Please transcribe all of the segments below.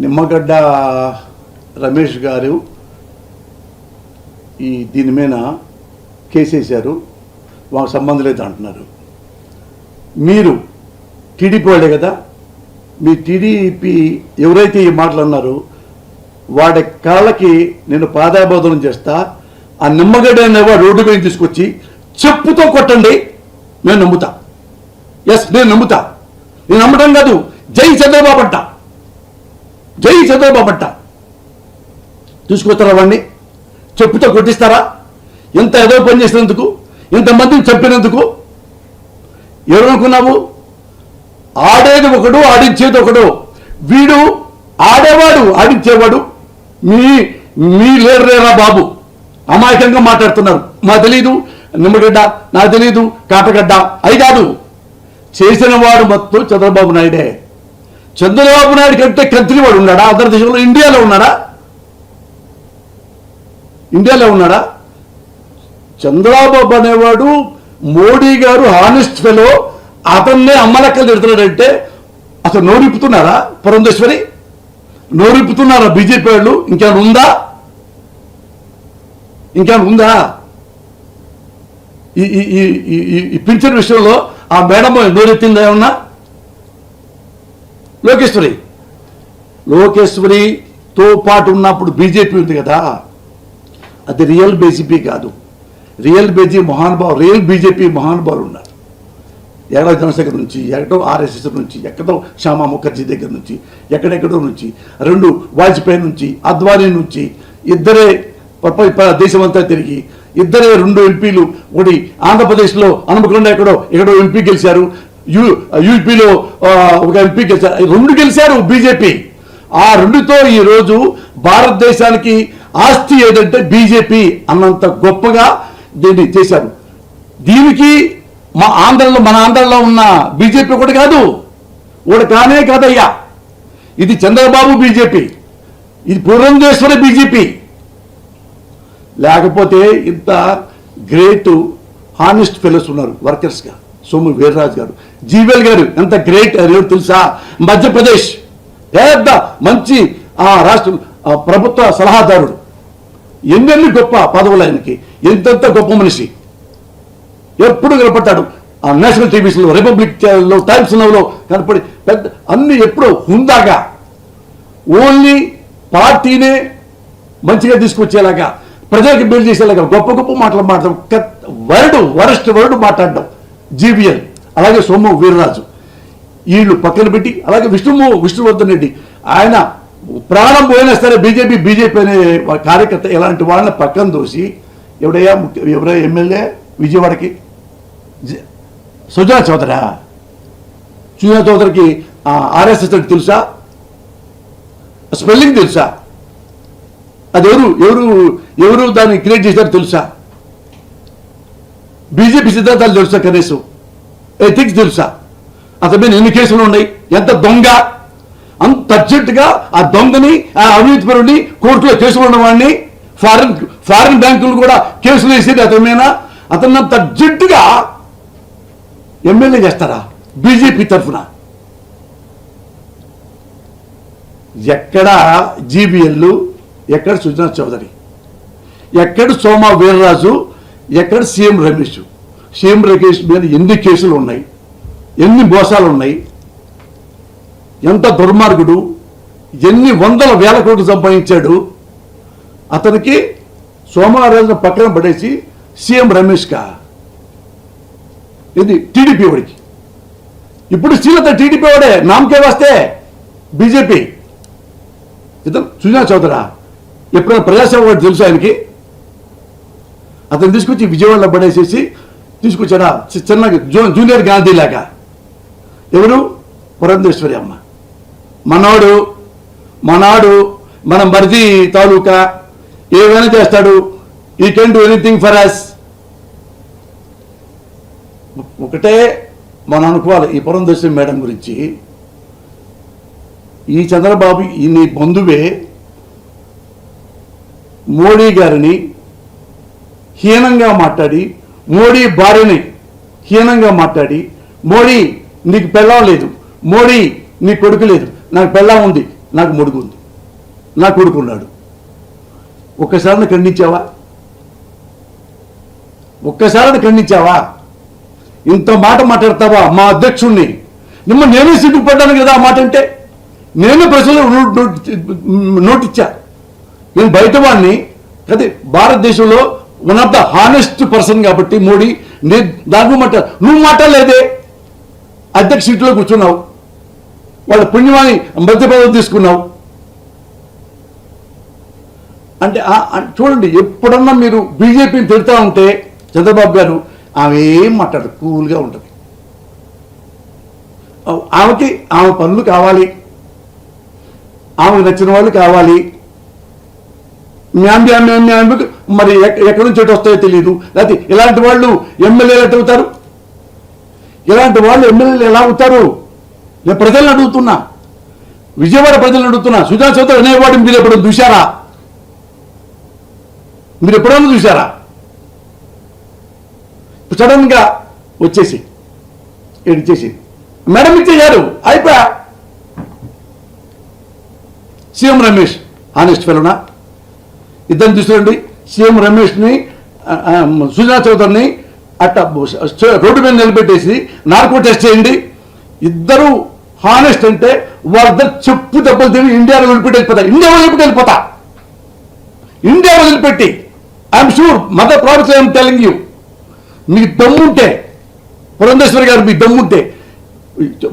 నిమ్మగడ్డ రమేష్ గారు ఈ దీని మీద కేసేశారు వాళ్ళకి సంబంధం లేదు అంటున్నారు. మీరు టీడీపీ వాళ్ళే కదా? మీ టీడీపీ ఎవరైతే ఈ మాటలు అన్నారో వాడి కాళ్ళకి నేను పాదాబోధనం చేస్తా. ఆ నిమ్మగడ్డ అనేవాడు రోడ్డు మీద తీసుకొచ్చి చెప్పుతో కొట్టండి నేను నమ్ముతా. ఎస్ నేను నమ్ముతా. నేను నమ్మటం కాదు. జై చంద్రబాబు అంటా. జై చంద్రబాబు అంట. తీసుకొస్తారా వాడిని చెప్పుతో కొట్టిస్తారా? ఎంత ఏదో పని చేసినందుకు ఇంతమందిని చంపినందుకు? ఎవరనుకున్నావు? ఆడేది ఒకడు ఆడించేది ఒకడు. వీడు ఆడేవాడు ఆడించేవాడు. మీ మీ లేరులేరా బాబు? అమాయకంగా మాట్లాడుతున్నారు. మా తెలీదు. నిమ్మగడ్డ నాకు తెలీదు. కాటగడ్డ అది కాదు చేసిన వాడు మొత్తం చంద్రబాబు నాయుడే. చంద్రబాబు నాయుడు కంటే కంత్రి వాడు ఉన్నాడా? అందరి దేశంలో ఇండియాలో ఉన్నాడా? ఇండియాలో ఉన్నాడా? చంద్రబాబు అనేవాడు మోడీ గారు హానెస్ట్ ఫెలో అతన్నే అమ్మలక్కలు తిడుతున్నాడంటే అసలు నోరిప్పుతున్నారా పురంధేశ్వరి? నోరిప్పుతున్నారా బీజేపీ వాళ్ళు? ఇంకేమైనా ఉందా? ఇంకేమైనా ఉందా? ఈ పింఛన్ విషయంలో ఆ మేడం నోరెత్తిందా ఏమన్నా? లోకేశ్వరి. లోకేశ్వరితో పాటు ఉన్నప్పుడు బీజేపీ ఉంది కదా. అది రియల్ బీజేపీ కాదు. రియల్ బీజేపీ మహానుభావులు రియల్ బీజేపీ మహానుభావులు ఉన్నారు. ఎక్కడో జనశేఖర్ నుంచి ఎక్కడో ఆర్ఎస్ఎస్ నుంచి ఎక్కడో శ్యామా ముఖర్జీ దగ్గర నుంచి ఎక్కడెక్కడో నుంచి రెండు వాజ్పేయి నుంచి అద్వానీ నుంచి ఇద్దరే దేశమంతా తిరిగి ఇద్దరే రెండు ఎంపీలు ఒకటి ఆంధ్రప్రదేశ్లో హనుమకొండ ఎక్కడో ఎక్కడో ఎంపీ గెలిచారు. యూ యూపీలో ఒక ఎంపీ గెలిచారు రెండు గెలిచారు బీజేపీ. ఆ రెండుతో ఈ రోజు భారతదేశానికి ఆస్తి ఏదంటే బీజేపీ అన్నంత గొప్పగా దీన్ని చేశారు. దీనికి మా ఆంధ్రలో మన ఆంధ్రలో ఉన్న బీజేపీ ఒకటి కాదు. ఒకటి కానే కాదయ్యా. ఇది చంద్రబాబు బీజేపీ. ఇది పురంధేశ్వర బీజేపీ. లేకపోతే ఇంత గ్రేట్ హానెస్ట్ ఫెలోస్ ఉన్నారు వర్కర్స్గా. సోము వీర్రాజు గారు. జీవెల్ గారు ఎంత గ్రేట్ ఎవరు తెలుసా? మధ్యప్రదేశ్ పెద్ద మంచి ఆ రాష్ట్ర ఆ ప్రభుత్వ సలహాదారుడు. ఎన్నెన్ని గొప్ప పదవులు ఆయనకి. ఎంతెంత గొప్ప మనిషి. ఎప్పుడు కనపడ్డాడు ఆ నేషనల్ టీవీస్లో రిపబ్లిక్లో టైమ్స్ నవ్లో కనపడి పెద్ద అన్ని ఎప్పుడో హుందాగా. ఓన్లీ పార్టీనే మంచిగా తీసుకొచ్చేలాగా ప్రజలకు బిల్డ్ చేసేలాగా గొప్ప గొప్ప మాటలు మాట్లాడడం వరుడు వరస్ట్ వరుడు మాట్లాడడం. జీవీఎల్ అలాగే సోము వీరరాజు. వీళ్ళు పక్కన పెట్టి అలాగే విష్ణు విష్ణువర్ధన్ రెడ్డి. ఆయన ప్రాణం పోయినా సరే బీజేపీ బీజేపీ అనే కార్యకర్త ఇలాంటి వాళ్ళని పక్కన దోసి ఎవడయ్యా ముఖ్య ఎవరయ్యా ఎమ్మెల్యే విజయవాడకి? సుజనా చౌదరా. సుజనా చౌదరికి ఆర్ఎస్ఎస్ అంటే తెలుసా? స్పెల్లింగ్ తెలుసా? అది ఎవరు ఎవరు ఎవరు దాన్ని క్రియేట్ చేశారో తెలుసా? బీజేపీ సిద్ధాంతాలు తెలుసా కనీసం? ఎథిక్స్ తెలుసా? అతని మీద ఎన్ని కేసులు ఉన్నాయి? ఎంత దొంగ? అంత అర్జెంటుగా ఆ దొంగని ఆ అవినీతి పరుడిని కోర్టులో కేసులు ఉన్నవాడిని ఫారిన్ ఫారిన్ బ్యాంకులు కూడా కేసులు వేసేది అతని మీద అతన్ని? అంత అర్జెంటుగా ఎమ్మెల్యే చేస్తారా? బీజేపీ తరఫున. ఎక్కడ జీబీఎల్ ఎక్కడ సుజనా చౌదరి? ఎక్కడ సోమా వీర్రాజు? ఎక్కడ సీఎం రమేష్? సీఎం రమేష్ మీద ఎన్ని కేసులు ఉన్నాయి? ఎన్ని మోసాలు ఉన్నాయి? ఎంత దుర్మార్గుడు? ఎన్ని వందల వేల కోట్లు సంపాదించాడు? అతనికి సోమవారం పక్కన పడేసి సీఎం రమేష్కా? ఇది టీడీపీ వాడికి. ఇప్పుడు శ్రీలత టీడీపీ వాడే నామకే వస్తే బీజేపీ. ఇతను సుజనా చౌదరా? ఎప్పుడైనా ప్రజాసేవ వాడు తెలుసు ఆయనకి? అతను తీసుకొచ్చి విజయవాడలో పడేసేసి తీసుకొచ్చాడా? చిన్న చిన్నగా జూనియర్ గాంధీ లాగా. ఎవరు? పురంధేశ్వరి అమ్మ. మనవాడు మనాడు మన మరిది తాలూకా ఏమైనా చేస్తాడు? ఈ can do anything for us ఒకటే మనం అనుకోవాలి ఈ పురంధేశ్వరి మేడం గురించి. ఈ చంద్రబాబు ఈ నీ బంధువే మోడీ గారిని హీనంగా మాట్లాడి మోడీ భార్యని హీనంగా మాట్లాడి మోడీ నీకు పెళ్ళం లేదు మోడీ నీ కొడుకు లేదు నాకు పెళ్ళం ఉంది నాకు ముడుగు ఉంది నా కొడుకున్నాడు ఒక్కసారి ఖండించావా? ఒక్కసారి ఖండించావా? ఇంత మాట మాట్లాడతావా మా అధ్యక్షుణ్ణి? నిమ్మ నేనే సిగ్గుపడ్డాను కదా ఆ మాట అంటే? నేనే ప్రజలు నోట్ నేను బయట వాడిని అదే భారతదేశంలో one of the honest person కాబట్టి మోడీ నేను దాని మాట నువ్వు మాట్లాడలేదే అధ్యక్ష సీట్లో కూర్చున్నావు వాళ్ళ పుణ్యమాని మధ్యపదవి తీసుకున్నావు అంటే చూడండి ఎప్పుడన్నా మీరు బీజేపీని తిడతా ఉంటే చంద్రబాబు గారు ఆమె ఏం మాట్లాడదు కూల్గా ఉంటుంది ఆమెకి ఆమె పనులు కావాలి ఆమెకు నచ్చిన వాళ్ళు కావాలి మ్యామ్ మ్యామ్ మ్యామ్ మరి ఎక్కడి నుంచి ఎటు వస్తాయో తెలియదు లేకపోతే ఇలాంటి వాళ్ళు ఎమ్మెల్యేలు ఎట్ట అవుతారు? ఇలాంటి వాళ్ళు ఎమ్మెల్యేలు ఎలా అవుతారు? నేను ప్రజలను అడుగుతున్నా. విజయవాడ ప్రజలను అడుగుతున్నా. సుజా చౌదరి అనేవాడు మీరు ఎప్పుడు చూశారా? మీరు ఎప్పుడైనా చూశారా? సడన్గా వచ్చేసి ఇచ్చేసి మేడం ఇచ్చేయారు అయిపోయా? సీఎం రమేష్ ఆనెస్ట్ ఫెలోనా ఇద్దరిని చూసుకోండి సీఎం రమేష్ని సుజనా చౌదరిని అట్ట రోడ్డు మీద నిలబెట్టేసి నార్కో టెస్ట్ చేయండి. ఇద్దరు హానెస్ట్ అంటే వాళ్ళిద్దరు చెప్పు దెబ్బలు తిని ఇండియాలో వదిలిపెట్టి వెళ్ళిపోతా ఇండియా వదిలిపెట్టి వెళ్ళిపోతా ఇండియా వదిలిపెట్టి I'm sure mother problems I'm telling you మీకు దమ్ముంటే పురంధేశ్వరి గారు మీ దమ్ముంటే.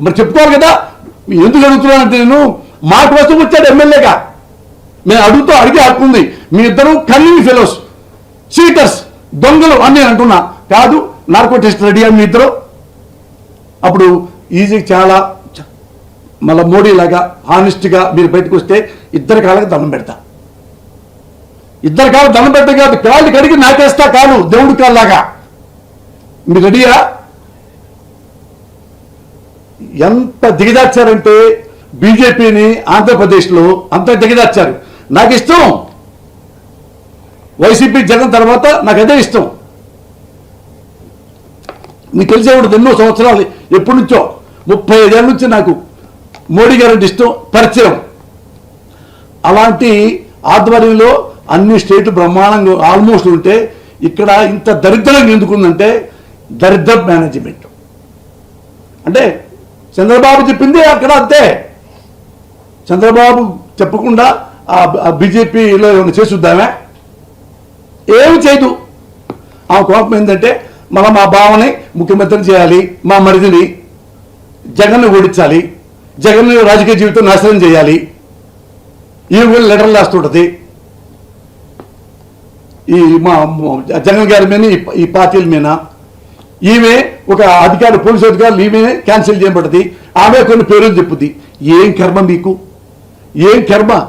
మరి చెప్పుకోవాలి కదా ఎందుకు అడుగుతున్నానంటే నేను మాట కోసం వచ్చాడు ఎమ్మెల్యేగా. నేను అడుగుతూ అడిగి ఆడుతుంది మీ ఇద్దరు కన్నింగ్ ఫెలోస్ చీటర్స్ దొంగలు అని నేను అంటున్నా. కాదు నార్కో టెస్ట్ రెడీ అని మీ ఇద్దరు. అప్పుడు ఈజీ చాలా మళ్ళీ మళ్ళా మోడీ లాగా హానెస్ట్గా మీరు బయటకు వస్తే ఇద్దరి కాళ్ళకి దండం పెడతా. ఇద్దరు కాళ్ళు దండం పెడతా కాదు కాళ్ళు కడిగి నాకేస్తా కాదు దేవుడి కాళ్ళలాగా. మీరు రెడీయా? ఎంత దిగదార్చారంటే బీజేపీని ఆంధ్రప్రదేశ్లో అంత దిగదార్చారు నాకు ఇష్టం. వైసీపీ జగన్ తర్వాత నాకు అదే ఇష్టం. మీకు తెలిసే ఉంటుంది ఎన్నో సంవత్సరాలు ఎప్పటి నుంచో ముప్పై ఐదేళ్ళ నుంచి నాకు మోడీ గారు అంటే ఇష్టం పరిచయం. అలాంటి ఆధ్వర్యంలో అన్ని స్టేట్లు బ్రహ్మాండంగా ఆల్మోస్ట్ ఉంటే ఇక్కడ ఇంత దరిద్రంగా ఎందుకుందంటే దరిద్ర మేనేజ్మెంట్. అంటే చంద్రబాబు చెప్పింది అక్కడ అంతే. చంద్రబాబు చెప్పకుండా ఆ బీజేపీలో ఏమైనా చేసుద్దామే ఏమి చేయదు. ఆ కోపం ఏంటంటే మనం మా భావని ముఖ్యమంత్రిని చేయాలి మా మరిదిని జగన్ను ఓడించాలి జగన్ రాజకీయ జీవితం నాశనం చేయాలి. ఈ కూడా లెటర్లు రాస్తుంటుంది. ఈ మా జగన్ గారి మీద ఈ- ఈ పార్టీల మీద. ఈమె ఒక అధికారి పోలీసు అధికారులు ఈమె క్యాన్సిల్ చేయబడ్డది. ఆమె కొన్ని పేర్లు చెప్పుద్ది. ఏం కర్మ మీకు? ఏం కర్మ?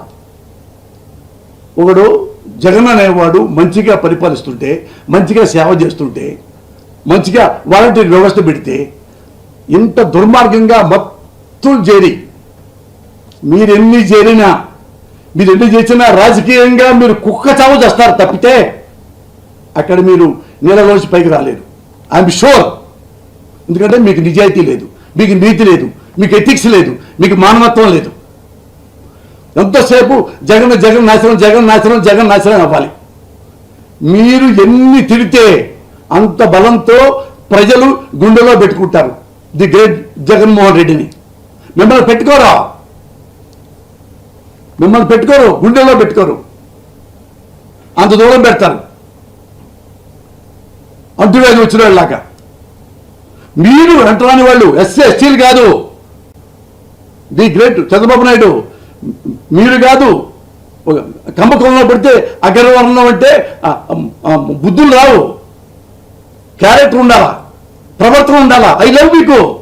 ఒకడు జగన్ అనేవాడు మంచిగా పరిపాలిస్తుంటే మంచిగా సేవ చేస్తుంటే మంచిగా వాలంటీర్ వ్యవస్థ పెడితే ఇంత దుర్మార్గంగా మొత్తం చేరి మీరెన్ని చేరినా మీరు ఎన్ని చేసినా రాజకీయంగా మీరు కుక్క చావు చేస్తారు తప్పితే అక్కడ మీరు నీళ్ళలోంచి పైకి రాలేరు. ఐఎమ్ షూర్ ఎందుకంటే మీకు నిజాయితీ లేదు మీకు నీతి లేదు మీకు ఎథిక్స్ లేదు మీకు మానవత్వం లేదు. ఎంతసేపు జగన్ జగన్ నాశనం జగన్ నాశనం జగన్ నాశనం అవ్వాలి? మీరు ఎన్ని తిడితే అంత బలంతో ప్రజలు గుండెలో పెట్టుకుంటారు. ది గ్రేట్ జగన్మోహన్ రెడ్డిని. మిమ్మల్ని పెట్టుకోరా? మిమ్మల్ని పెట్టుకోరు గుండెలో పెట్టుకోరు. అంత దూరం పెడతారు. అంటువేది వచ్చిన వాళ్ళలాగా మీరు అంటరాని వాళ్ళు ఎస్సీ ఎస్టీలు కాదు. ది గ్రేట్ చంద్రబాబు నాయుడు మీరు కాదు. ఒక పెడితే అగ్రవర్ణం అంటే బుద్ధులు రావు. క్యారెక్టర్ ఉండాలా? ప్రవర్తన ఉండాలా? అవి లేవు మీకు.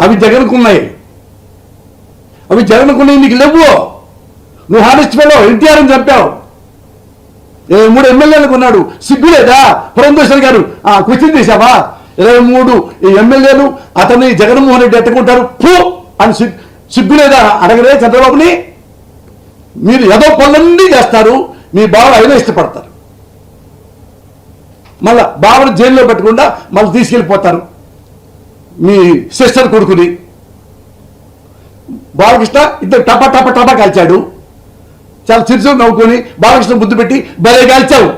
అవి జగన్కున్నాయి. అవి జగన్కున్నాయి నీకు లేవు నువ్వు హానెస్ట్ ఫెలో ఎన్టీఆర్ అని చెప్పావు. ఇరవై మూడు ఎమ్మెల్యేలకు ఉన్నాడు సిగ్గు లేదా పురంధేశ్వరి గారు. ఆ క్వశ్చన్ చేశావా? ఇరవై మూడు ఈ ఎమ్మెల్యేలు అతన్ని జగన్మోహన్ రెడ్డి ఎట్టుకుంటారు పూ అని సిగ్- సిగ్గు లేదా? చంద్రబాబుని. మీరు ఏదో పనులన్నీ చేస్తారు మీ బావ అయినా ఇష్టపడతారు. మళ్ళా బావను జైల్లో పెట్టకుండా మళ్ళీ తీసుకెళ్ళిపోతారు. మీ సిస్టర్ కొడుకుని. బాలకృష్ణ ఇద్దరు టపా టపా టపా కాల్చాడు. చాలా చిరుసు నవ్వుకొని బాలకృష్ణ ముద్దు పెట్టి భలే కాల్చావు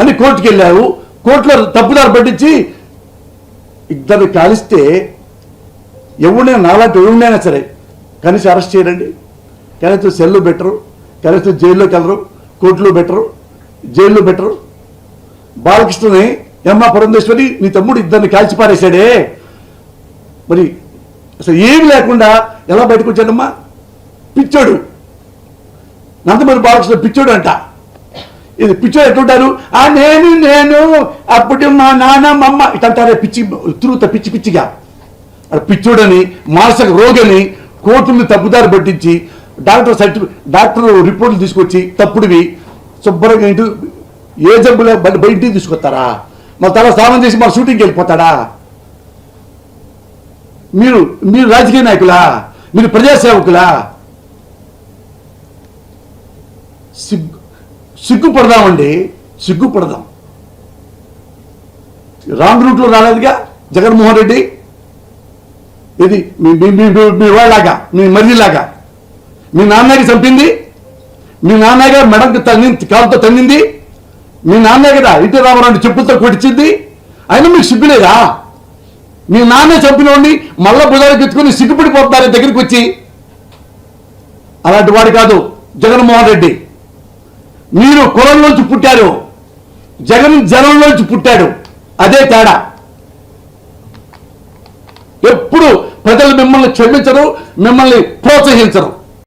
అని కోర్టుకి వెళ్ళావు కోర్టులో తప్పుదారు పట్టించి ఇద్దరు కాలిస్తే ఎవడైనా నాలాంటి ఎవరినైనా సరే కనీసం అరెస్ట్ చేయరండి కనీసం సెల్లు బెటరు కనీసం జైల్లోకి వెళ్ళరు కోర్టులో బెటరు జైల్లో బెటరు బాలకృష్ణని ఎమ్మ పురంధేశ్వరి నీ తమ్ముడు ఇద్దరిని కాల్చి పారేశాడే మరి అసలు ఏమి లేకుండా ఎలా బయటకు వచ్చాడమ్మా? పిచ్చోడు. నందమూరి బాలకృష్ణ పిచ్చోడు అంట. ఇది పిచ్చోడు ఎట్లుంటారు? ఆ నేను నేను అప్పుడు మా నాన్న మా అమ్మ ఇటంటారే పిచ్చి తిరుగుతా పిచ్చి పిచ్చిగా. పిచ్చోడని మానసిక రోగని కోర్టుని తప్పుదారి పట్టించి డాక్టర్ సర్టిఫికేట్ డాక్టర్ రిపోర్ట్లు తీసుకొచ్చి తప్పుడువి శుభ్రంగా ఇంటి ఏ జబ్బులే బండి బయటికి తీసుకొస్తారా? మన తల స్నానం చేసి మన షూటింగ్కి వెళ్ళిపోతాడా? మీరు మీరు రాజకీయ నాయకులా? మీరు ప్రజాసేవకులా? సిగ్గు సిగ్గుపడదామండి సిగ్గుపడదాం. రాంగ్ రూట్లో రాలేదుగా జగన్మోహన్ రెడ్డి? ఇది మీ మీ మీ- వాళ్ళలాగా మీ మరిదిలాగా. మీ నాన్నకి చంపింది. మీ నాన్నగారు మెడకు తన్ని కాలుతో తన్నింది. మీ నాన్నే కదా ఇటు రామారావు చెప్పులతో కొట్టించింది. అయినా మీకు సిగ్గులేదా మీ నాన్న చంపినోడిని మళ్ళా భుజాలకు ఎత్తుకుని సిగ్గుపడిపోతున్నారు దగ్గరికి వచ్చి. అలాంటి వాడు కాదు జగన్మోహన్ రెడ్డి. మీరు కులంలోంచి పుట్టారు. జగన్ జనంలోంచి పుట్టాడు. అదే తేడా ఎప్పుడు ప్రజలు మిమ్మల్ని క్షమించరు మిమ్మల్ని ప్రోత్సహించరు.